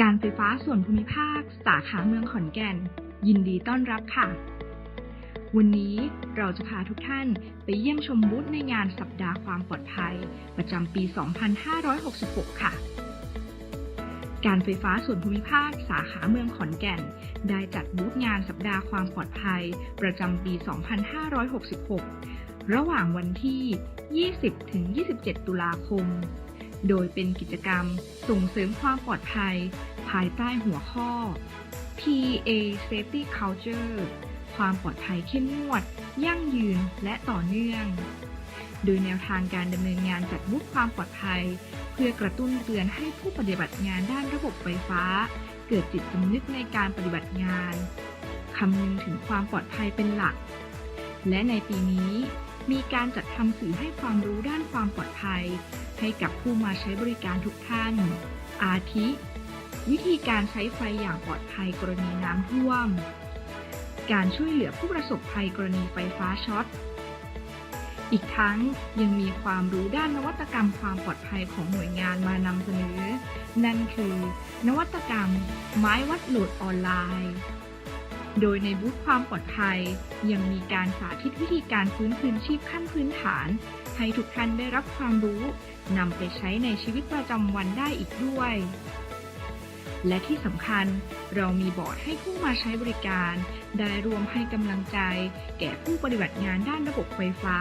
การไฟฟ้าส่วนภูมิภาค สาขาเมืองขอนแก่น ยินดีต้อนรับค่ะ วันนี้เราจะพาทุกท่านไปเยี่ยมชมบูธในงานสัปดาห์ความปลอดภัย ประจำปี 2566 ค่ะ การไฟฟ้าส่วนภูมิภาค สาขาเมืองขอนแก่น ได้จัดบูธงานสัปดาห์ความปลอดภัย ประจำปี 2566 ระหว่างวันที่ 20-27 ตุลาคม โดยเป็นกิจกรรมส่งเสริมความปลอดภัย ภายใต้หัวข้อ PA Safety Culture ความปลอดภัยเข้มงวด ยั่งยืนและต่อเนื่อง โดยแนวทางการดำเนินงานจัดมุกความปลอดภัย เพื่อกระตุ้นเตือนให้ผู้ปฏิบัติงานด้านระบบไฟฟ้า เกิดจิตสำนึกในการปฏิบัติงานคำนึงถึงความปลอดภัยเป็นหลัก และในปีนี้มีการจัดทำสื่อให้ความรู้ด้านความปลอดภัย ให้กับผู้มาใช้บริการทุกท่าน อาทิ วิธีการใช้ไฟอย่างปลอดภัยกรณีน้ำท่วม การช่วยเหลือผู้ประสบภัยกรณีไฟฟ้าช็อต อีกทั้งยังมีความรู้ด้านนวัตกรรมความปลอดภัยของหน่วยงานมานำเสนอ นั่นคือ นวัตกรรม ไม้วัดโหลดออนไลน์ โดยในบูธความปลอดภัย ยังมีการสาธิตวิธีการฟื้นคืนชีพขั้นพื้นฐาน ให้ทุกท่านได้รับความรู้นำไปใช้ในชีวิตประจำวันได้อีกด้วย และที่สำคัญเรามีบอร์ดให้ผู้มาใช้บริการ ได้รวมให้กำลังใจ แก่ผู้ปฏิบัติงานด้านระบบไฟฟ้า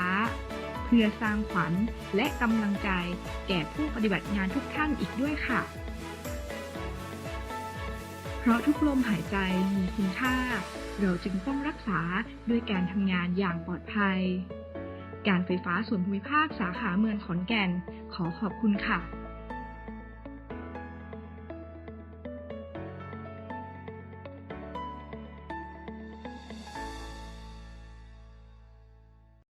เพื่อสร้างขวัญและกำลังใจ แก่ผู้ปฏิบัติงานทุกท่านอีกด้วยค่ะ เพราะทุกลมหายใจมีคุณค่า เราจึงต้องรักษาด้วยการทำงานอย่างปลอดภัย การไฟฟ้าส่วนภูมิภาคสาขาเมืองขอนแก่น ขอขอบคุณค่ะ